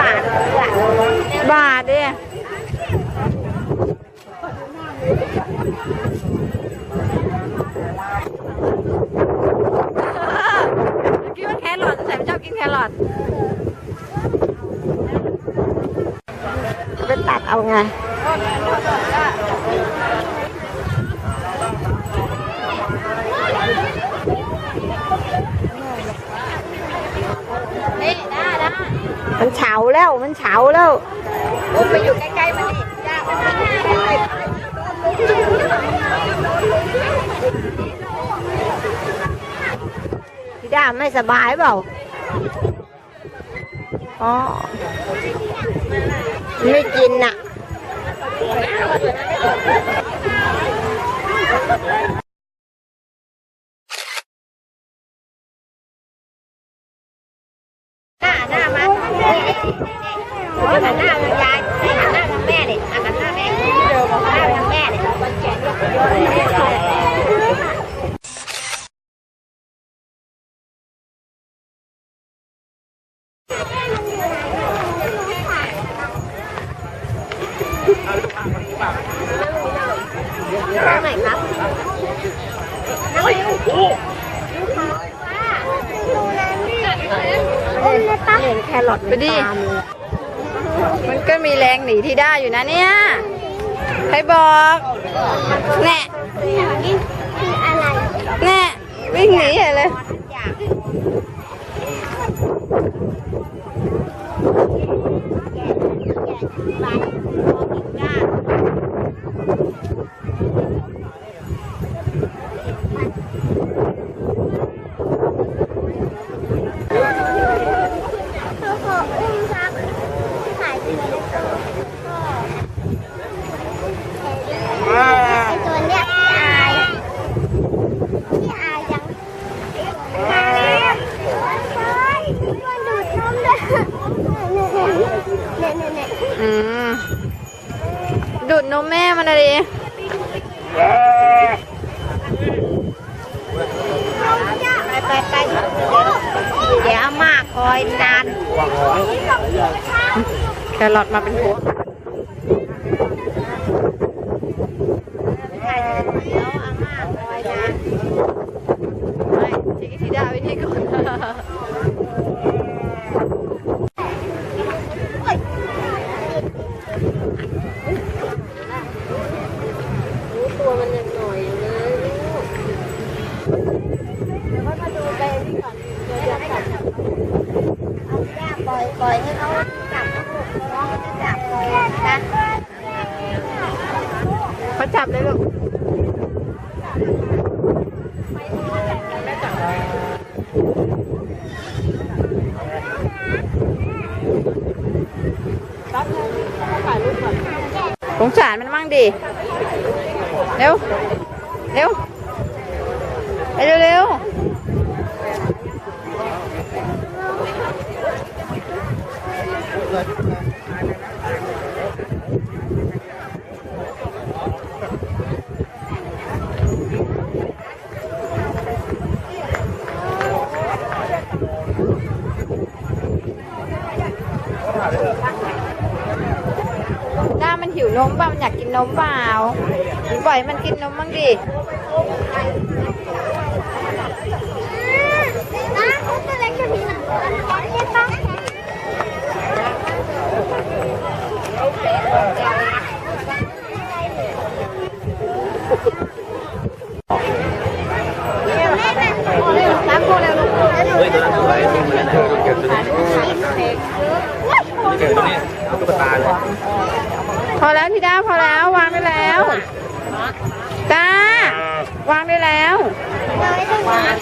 บาทเลยอะบาทดิกินว่าแครอทแต่ไม่ชอบกินแครอทไปตัดเอาไง นี่ได้ได้ มันเฉาแล้ว มันเฉาแล้วอุ้มไปอยู่ใกล้ๆมันดิย่ามันไม่ได้พี่ดาไม่สบายเปล่า อ๋อ ไม่กินน่ะหน้าหน้ามา ไหนเห็นแครอทไปดิ มันก็มีแรงหนีที่ได้อยู่นะเนี่ย ใครบอก แน่ อะไร แน่วิ่งหนีใหญ่เลย เขาขออุ้มซักขายดีไอตัวเนี้ยอายที่อายยังอายมันดูดนมด้วยเนี่ยเนี่ยเนี่ย อืมดูดนมแม่มันเลยดิไปไปไปเดี๋ยวอามาคอยนานแครอทมาเป็นพวงเดี๋ยวอามาคอยนานไม่ชิคกี้ทีดาวิธีก่อน ตัวมันยังหน่อยอยู่เลยเดี๋ยวก็มาดูไปนี่ก่อนเดี๋ยวจะจับเอาย่า ปล่อยปล่อยให้เขาจับถูกน้องจะจับนะเขาจับเลยลูกสงสารมันมั่งดิ เร็ว เร็ว ไปเร็วเร็ว ด้ามันหิวนมเปล่ามันอยากกินนมเปล่าปล่อยมันกินนมมั่งดิ นะตัวเล็กจะมีหนังร้อนเล่นบ้างรักโคแล้วลูก เฮ้ยตัวนั้นสวยนี่มันเก็บตัวนี้เก็บตัวนี้ตุ๊กตาเลย พอแล้วพี่ด้าพอแล้ววางได้แล้วจ้าวางได้แล้ว เ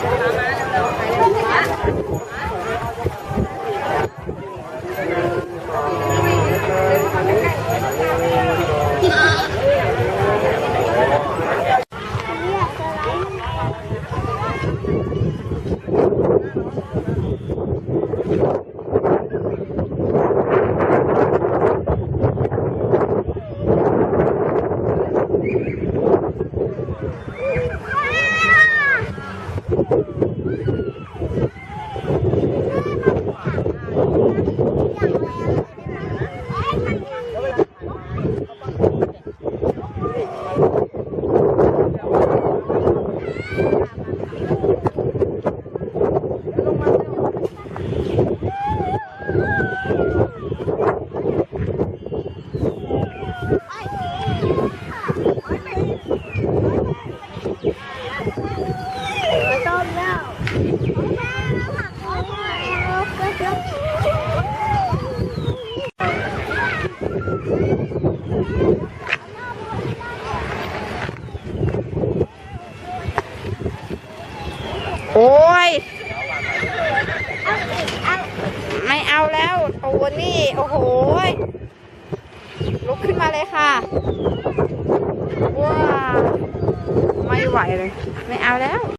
นนี่ โอ้โหลุกขึ้นมาเลยค่ะ ว้า ไม่ไหวเลย ไม่เอาแล้ว